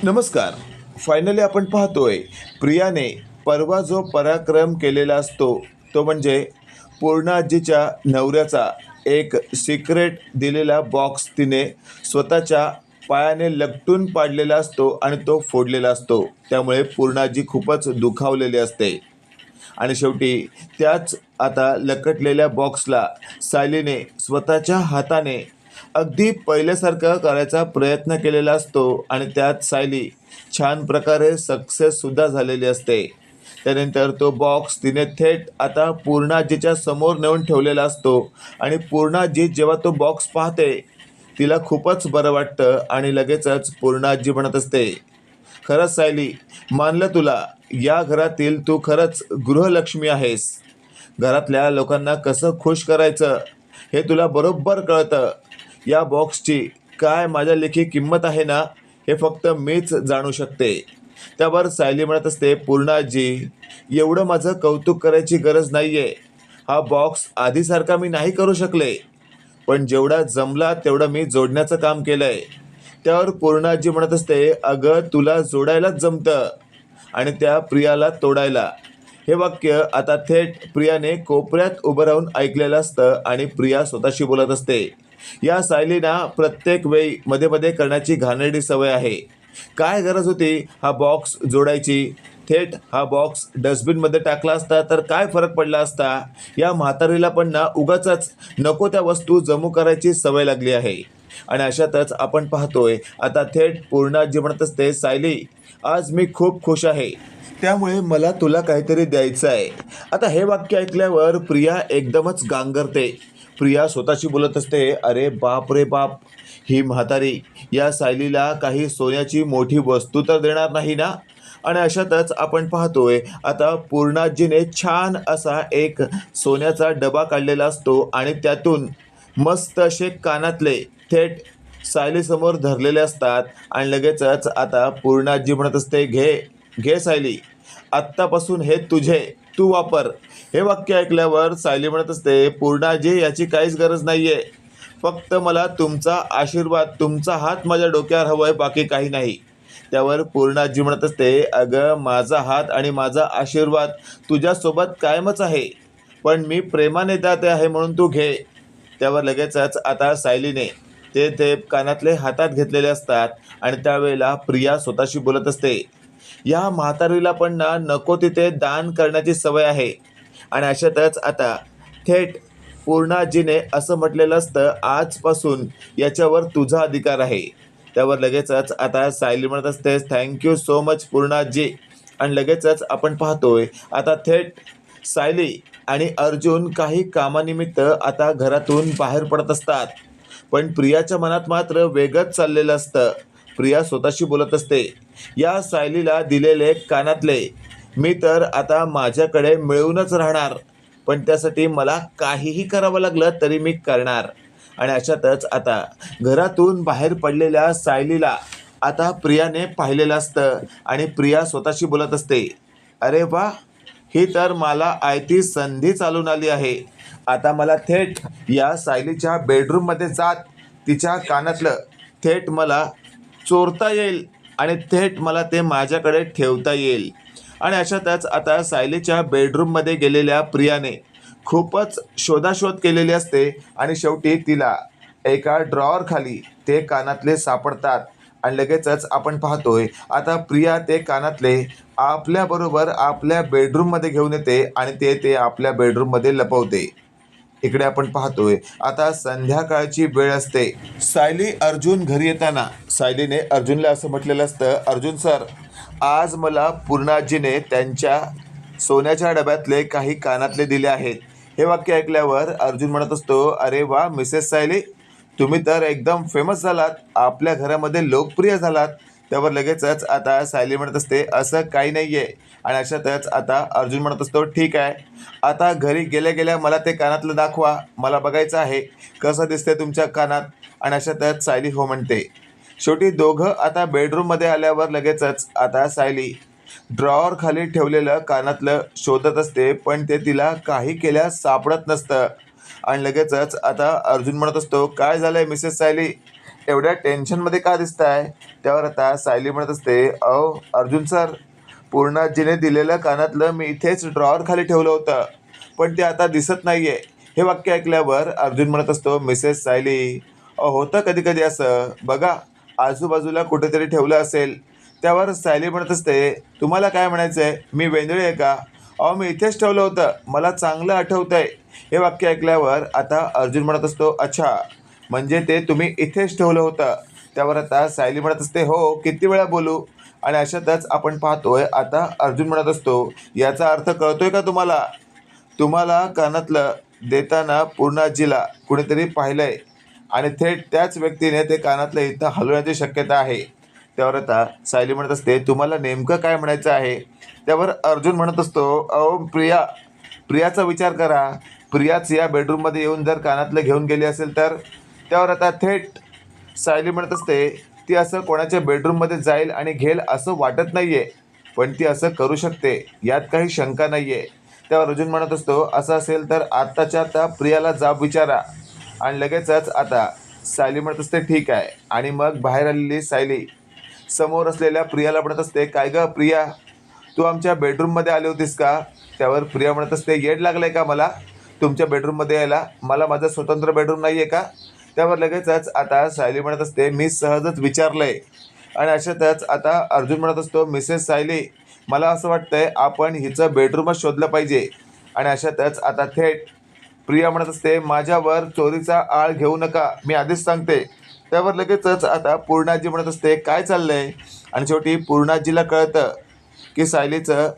नमस्कार. फायनली आपण पाहतोय प्रियाने परवा जो पराक्रम केलेला असतो तो म्हणजे पूर्ण आजीच्या नवऱ्याचा एक सिक्रेट दिलेला बॉक्स तिने स्वतःच्या पायाने लपटून पाडलेला असतो आणि तो फोडलेला असतो. त्यामुळे पूर्णाजी खूपच दुखावलेली असते. आणि शेवटी त्याच आता लकटलेल्या बॉक्सला सायलीने स्वतःच्या हाताने अगदी पहिल्यासारखं करायचा प्रयत्न केलेला असतो आणि त्यात सायली छान प्रकारे सक्सेससुद्धा झालेली असते. त्यानंतर तो बॉक्स तिने थेट आता पूर्णाजीच्या समोर नेऊन ठेवलेला असतो. आणि पूर्णाजी जेव्हा तो बॉक्स पाहते तिला खूपच बरं वाटतं आणि लगेचच पूर्णाजी म्हणत असते खरंच सायली मानलं तुला या घरातील तू खरंच गृहलक्ष्मी आहेस. घरातल्या लोकांना कसं खुश करायचं हे तुला बरोबर कळतं. या बॉक्सची काय माझ्या लेखी किंमत आहे ना हे फक्त मीच जाणू शकते. त्यावर सायली म्हणत असते पूर्णाजी एवढं माझं कौतुक करायची गरज नाही आहे हा बॉक्स आधीसारखा मी नाही करू शकले. पण जेवढा जमला तेवढं मी जोडण्याचं काम केलं आहे त्यावर पूर्णाजी म्हणत असते अगं तुला जोडायलाच जमतं. आणि त्या प्रियाला तोडायला. हे वाक्य आता थेट प्रियाने कोपऱ्यात उभं राहून ऐकलेलं असतं आणि प्रिया स्वतःशी बोलत असते. या सायलीना प्रत्येक वेळी मध्ये मध्ये करण्याची घाणेरडी सवय आहे. काय गरज होती हा बॉक्स जोडायची? थेट हा बॉक्स डस्टबिनमध्ये टाकला असता तर काय फरक पडला असता? या म्हातारीला पण ना उगाच नको त्या वस्तू जमू करायची सवय लागली आहे. आणि अशातच आपण पाहतोय आता थेट पूर्णाजी म्हणत असते सायली. आज मी खूप खुश आहे. त्यामुळे मला तुला काहीतरी द्यायचं आहे आता हे वाक्य ऐकल्यावर प्रिया एकदमच गांगरते. प्रिया स्वतःशी बोलत असते अरे बाप रे बाप ही म्हातारी या सायलीला काही सोन्याची मोठी वस्तू तर देणार नाही ना? आणि अशातच आपण पाहतोय आता पूर्णाजीने छान असा एक सोन्याचा डबा काढलेला असतो आणि त्यातून मस्त असे कानातले थेट सायलीसमोर धरलेले असतात. आणि लगेचच आता पूर्णाजी म्हणत असते घे घे सायली. आत्तापासून हे तुझे तू वापर. हे वाक्य ऐकल्यावर सायली म्हणत असते पूर्णाजी याची काहीच गरज नाही आहे फक्त मला तुमचा आशीर्वाद तुमचा हात माझ्या डोक्यावर हवा आहे बाकी काही नाही. त्यावर पूर्णाजी म्हणत असते अगं माझा हात आणि माझा आशीर्वाद तुझ्यासोबत कायमच आहे. पण मी प्रेमाने दाते आहे म्हणून तू घे. त्यावर लगेचच आता सायलीने ते ते कानातले हातात घेतलेले असतात आणि त्यावेळेला प्रिया स्वतःशी बोलत असते या म्हातारीला पण ना नको तिथे दान करण्याची सवय आहे. आणि अशातच आता थेट पूर्णाजीने असं म्हटलेलं असतं आजपासून याच्यावर तुझा अधिकार आहे. त्यावर लगेचच आता सायली म्हणत असते थँक्यू सो मच पूर्णाजी. आणि लगेचच आपण पाहतोय आता थेट सायली आणि अर्जुन काही कामानिमित्त आता घरातून बाहेर पडत असतात. पण प्रियाच्या मनात मात्र वेगच चाललेलं असतं. प्रिया स्वतःशी बोलत असते. या सायलीला दिलेले कानातले मी तर आता माझ्याकडे मिळवूनच राहणार पण त्यासाठी मला काहीही करावं लागलं तरी मी करणार. आणि अशातच आता घरातून बाहेर पडलेल्या सायलीला आता प्रियाने पाहिलेलं असतं आणि प्रिया स्वतःशी बोलत असते अरे वा ही तर मला आयती संधी चालून आली आहे. आता मला थेट या सायलीच्या बेडरूममध्ये जात तिच्या कानातलं थेट मला चोरता येईल आणि थेट मला ते माझ्याकडे ठेवता येईल. आणि अशातच आता सायलीच्या बेडरूममध्ये गेलेल्या प्रियाने खूपच शोधाशोध केलेली असते आणि शेवटी तिला एका ड्रॉवर खाली ते कानातले सापडतात आणि लगेचच आपण पाहतोय आता प्रिया ते कानातले आपल्याबरोबर आपल्या बेडरूममध्ये घेऊन येते आणि ते ते आपल्या बेडरूममध्ये लपवते. इकडे आपण पाहतोय. आता संध्याकाळची वेळ असते. सायली अर्जुन घरी येताना सायलीने अर्जुनला असं म्हटलेलं असतं अर्जुन सर आज मला पूर्णाजीने त्यांच्या सोन्याच्या डब्यातले काही कानातले दिले आहेत. हे वाक्य ऐकल्यावर अर्जुन म्हणत असतो अरे वा मिसेस सायली तुम्ही तर एकदम फेमस झालात. आपल्या घरामध्ये लोकप्रिय झालात. त्यावर लगेचच आता सायली म्हणत असते असं काही नाही आहे आणि अशातच आता अर्जुन म्हणत असतो ठीक आहे. आता घरी गेल्या गेल्या मला ते कानातलं दाखवा. मला बघायचं आहे. कसं दिसतंय तुमच्या कानात? आणि अशातच सायली हो म्हणते. शेवटी दोघं आता बेडरूममध्ये आल्यावर लगेचच आता सायली ड्रॉवर खाली ठेवलेलं कानातलं शोधत असते पण ते तिला काही केल्यास सापडत नसतं. आणि लगेचच आता अर्जुन म्हणत असतो काय झालंय मिसेस सायली? एवढ्या टेन्शनमध्ये का दिसताय? त्यावर आता सायली म्हणत असते अहो अर्जुन सर पूर्णाजीने दिलेलं कानातलं मी इथेच ड्रॉवर खाली ठेवलं होतं पण ते आता दिसत नाहीये. हे वाक्य ऐकल्यावर अर्जुन म्हणत असतो मिसेस सायली अहो होतं कधी कधी असं. बघा आजूबाजूला कुठेतरी ठेवलं असेल. त्यावर सायली म्हणत असते तुम्हाला काय म्हणायचं आहे मी वेंदळी आहे का? अहो मी इथेच ठेवलं होतं. मला चांगलं आठवतं आहे हे वाक्य ऐकल्यावर आता अर्जुन म्हणत असतो अच्छा म्हणजे ते तुम्ही इथेच ठेवलं होतं. त्यावर आता सायली म्हणत असते हो किती वेळा बोलू? आणि अशातच आपण पाहतोय आता अर्जुन म्हणत असतो याचा अर्थ कळतोय का तुम्हाला? तुम्हाला कानातलं देताना पूर्णाजीला कुणीतरी पाहिलंय आणि थेट त्याच व्यक्तीने ते कानातलं इथं हलवण्याची शक्यता आहे. त्यावर आता सायली म्हणत असते तुम्हाला नेमकं काय म्हणायचं आहे? त्यावर अर्जुन म्हणत असतो अहो प्रिया प्रियाचा विचार करा. प्रियाच या बेडरूममध्ये येऊन जर कानातलं घेऊन गेली असेल तर? त्यावर आता थेट सायली म्हणत असते ती असं कोणाच्या बेडरूममध्ये जाईल आणि घेईल असं वाटत नाही आहे पण ती असं करू शकते यात काही शंका नाही आहे त्यावर अर्जुन म्हणत असतो असं असेल तर आत्ताच्या आता प्रियाला जाब विचारा. आणि लगेचच आता सायली म्हणत असते ठीक आहे. आणि मग बाहेर आलेली सायली समोर असलेल्या प्रियाला म्हणत असते काय गं प्रिया तू आमच्या बेडरूममध्ये आली होतीस का? त्यावर प्रिया म्हणत असते येड लागलं आहे का मला? तुमच्या बेडरूममध्ये यायला? मला माझं स्वतंत्र बेडरूम नाही आहे का? त्यावर लगेचच आता सायली म्हणत असते मी सहजच विचारलं आहे आणि अशातच आता अर्जुन म्हणत असतो मिसेस सायली मला असं वाटतंय आपण हिचं बेडरूमच शोधलं पाहिजे. आणि अशातच आता थेट प्रिया म्हणत असते माझ्यावर चोरीचा आळ घेऊ नका मी आधीच सांगते. त्यावर लगेचच आता पूर्णाजी म्हणत असते काय चाललंय? आणि शेवटी पूर्णाजीला कळतं की सायलीचं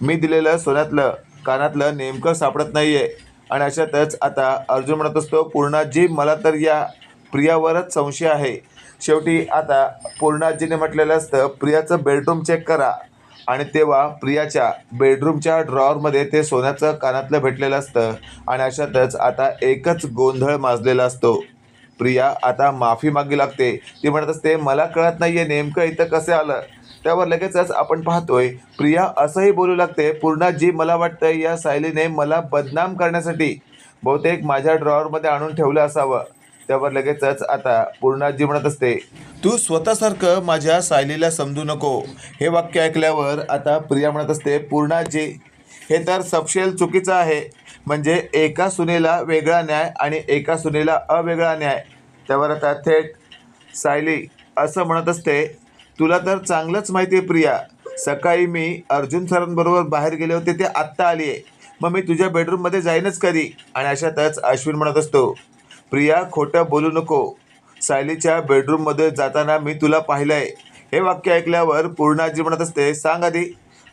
मी दिलेलं सोन्यातलं कानातलं नेमकं सापडत नाही आहे आणि अशातच आता अर्जुन म्हणत असतो पूर्णाजी मला तर या प्रियावरच संशय आहे. शेवटी आता पूर्णाजीने म्हटलेलं असतं प्रियाचं बेडरूम चेक करा. आणि तेव्हा प्रियाच्या बेडरूमच्या ड्रॉवरमध्ये ते सोन्याचं कानातलं भेटलेलं असतं. आणि अशातच आता एकच गोंधळ माजलेला असतो. प्रिया आता माफी मागी लागते. ती म्हणत असते मला कळत नाही आहे नेमकं इथं कसं आलं. त्यावर लगेचच आपण पाहतोय. प्रिया असंही बोलू लागते पूर्णाजी मला वाटतं या सायलीने मला बदनाम करण्यासाठी बहुतेक माझ्या ड्रॉवरमध्ये आणून ठेवलं असावं. त्यावर लगेचच आता पूर्णाजी म्हणत असते तू स्वतःसारखं माझ्या सायलीला समजू नको. हे वाक्य ऐकल्यावर आता प्रिया म्हणत असते पूर्णाजी हे तर सपशेल चुकीचं आहे. म्हणजे एका सुनेला वेगळा न्याय आणि एका सुनेला अवेगळा न्याय. त्यावर आता थेट सायली असं म्हणत असते तुला तर चांगलंच माहिती आहे प्रिया. सकाळी मी अर्जुन सरांबरोबर बाहेर गेले होते ते आत्ता आली आहे. मग मी तुझ्या बेडरूममध्ये जाईनच कधी? आणि अशातच अश्विन म्हणत असतो प्रिया खोटं बोलू नको. सायलीच्या बेडरूममध्ये जाताना मी तुला पाहिलं आहे हे वाक्य ऐकल्यावर पूर्णाजी म्हणत असते सांग आधी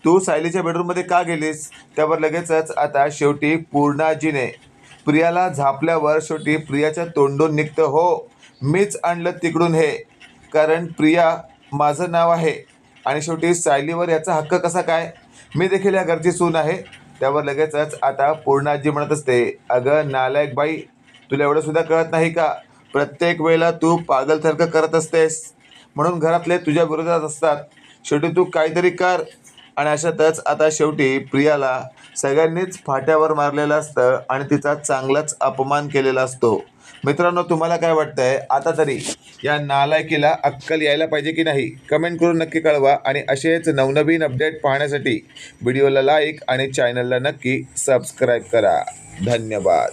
तू सायलीच्या बेडरूममध्ये का गेलीस? त्यावर लगेचच आता शेवटी पूर्णाजीने प्रियाला झापल्यावर शेवटी प्रियाच्या तोंडून निघतं हो. मीच आणलं तिकडून हे. कारण प्रिया माझं नाव आहे. आणि शेवटी सायलीवर याचा हक्क कसा काय? मी देखील या घरची सून आहे. त्यावर लगेचच आता पूर्णाजी म्हणत असते अगं नालायक बाई तुला एवढं सुद्धा कळत नाही का? प्रत्येक वेळेला तू पागलसारखं करत असतेस. म्हणून घरातले तुझ्या विरोधात असतात. शेवटी तू काहीतरी कर. आणि अशातच आता शेवटी प्रियाला सगळ्यांनीच फाट्यावर मारलेलं असतं आणि तिचा चांगलाच अपमान केलेला असतो. मित्रांनो तुम्हाला काय वाटतंय? आता तरी या नालायकीला अक्कल यायला पाहिजे की नाही? कमेंट करून नक्की कळवा आणि असेच नवनवीन अपडेट पाहण्यासाठी व्हिडिओला लाईक आणि चॅनलला नक्की सबस्क्राईब करा. धन्यवाद.